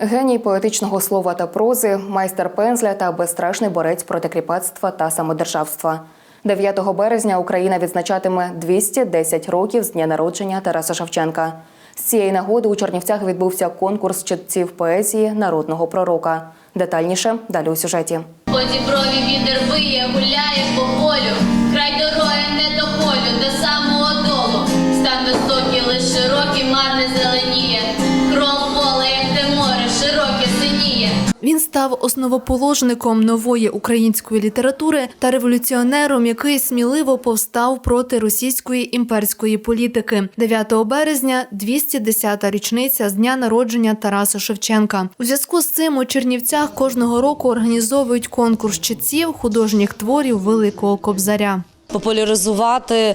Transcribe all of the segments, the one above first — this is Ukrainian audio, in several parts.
Геній поетичного слова та прози, майстер пензля та безстрашний борець проти кріпацтва та самодержавства. 9 березня Україна відзначатиме 210 років з дня народження Тараса Шевченка. З цієї нагоди у Чернівцях відбувся конкурс читців поезії народного пророка. Детальніше далі у сюжеті. По діброві вітер виє, гуляє по полю, став основоположником нової української літератури та революціонером, який сміливо повстав проти російської імперської політики. 9 березня – 210-та річниця з дня народження Тараса Шевченка. У зв'язку з цим у Чернівцях кожного року організовують конкурс читців художніх творів Великого Кобзаря. Популяризувати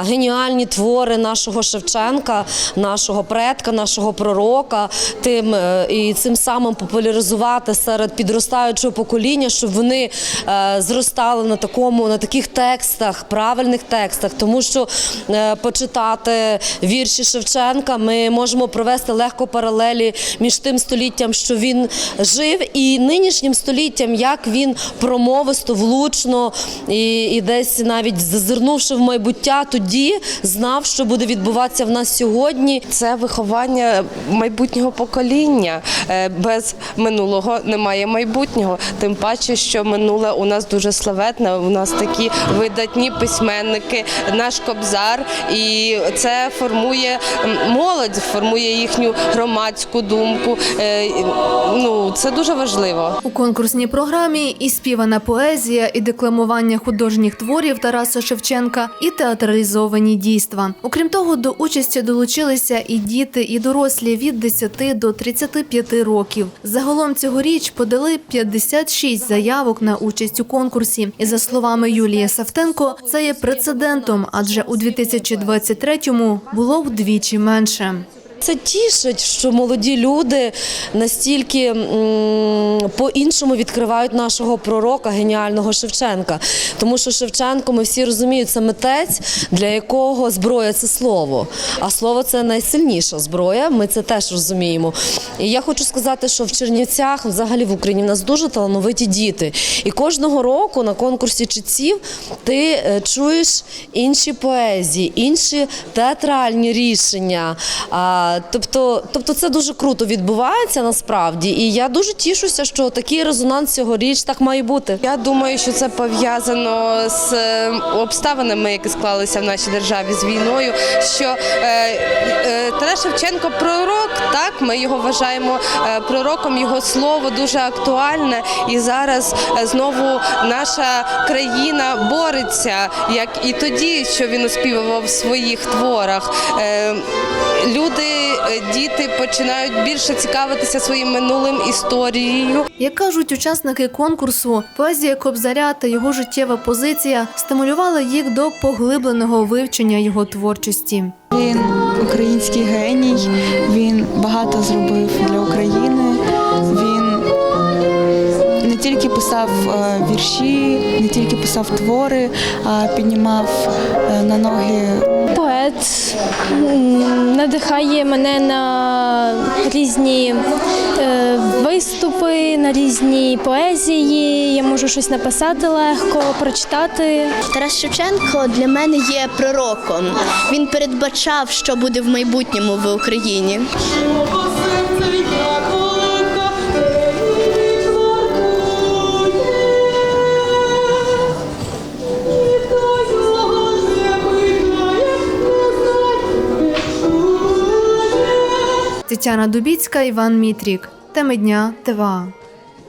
геніальні твори нашого Шевченка, нашого предка, нашого пророка, тим е, і цим самим популяризувати серед підростаючого покоління, щоб вони е, зростали на такому, на таких текстах, правильних текстах, тому що е, почитати вірші Шевченка, ми можемо провести легко паралелі між тим століттям, що він жив, і нинішнім століттям, як він промовисто, влучно і, і десь навіть зазирнувши в майбуття, тоді знав, що буде відбуватися в нас сьогодні. Це виховання майбутнього покоління. Е, Без минулого немає майбутнього. Тим паче, що минуле у нас дуже славетне. У нас такі видатні письменники, наш кобзар, і це формує молодь, формує їхню громадську думку. Е, Ну це дуже важливо. У конкурсній програмі і співана поезія, і декламування художніх творів Тараса Шевченка, і театралізовані дійства. Окрім того, до участі долучилися і діти, і дорослі від 10 до 35 років. Загалом цьогоріч подали 56 заявок на участь у конкурсі. І за словами Юлії Савтенко, це є прецедентом, адже у 2023-му було вдвічі менше. Це тішить, що молоді люди настільки по-іншому відкривають нашого пророка, геніального Шевченка. Тому що Шевченко, ми всі розуміють, це митець, для якого зброя це слово. А слово це найсильніша зброя. Ми це теж розуміємо. І я хочу сказати, що в Чернівцях, взагалі в Україні, в нас дуже талановиті діти. І кожного року на конкурсі читців ти е, чуєш інші поезії, інші театральні рішення. Тобто, тобто це дуже круто відбувається насправді. І я дуже тішуся, що такий резонанс цьогоріч так має бути. Я думаю, що це пов'язано з е, обставинами, які склалися в нашій державі з війною. Що е, е, Тарас Шевченко пророк, так ми його вважаємо е, пророком. Його слово дуже актуальне, і зараз е, знову наша країна бореться, як і тоді, що він оспівував в своїх творах. Е, люди, діти починають більше цікавитися своїм минулим історією. Як кажуть учасники конкурсу, поезія Кобзаря та його життєва позиція стимулювала їх до поглибленого вивчення його творчості. Він український геній, він багато зробив для України. Тільки писав е, вірші, не тільки писав твори, а піднімав е, на ноги Поет надихає мене на різні е, виступи, на різні поезії. Я можу щось написати легко, прочитати. Тарас Шевченко для мене є пророком. Він передбачав, що буде в майбутньому в Україні. Тетяна Дубіцька, Іван Мітрік. Теми дня ТВА.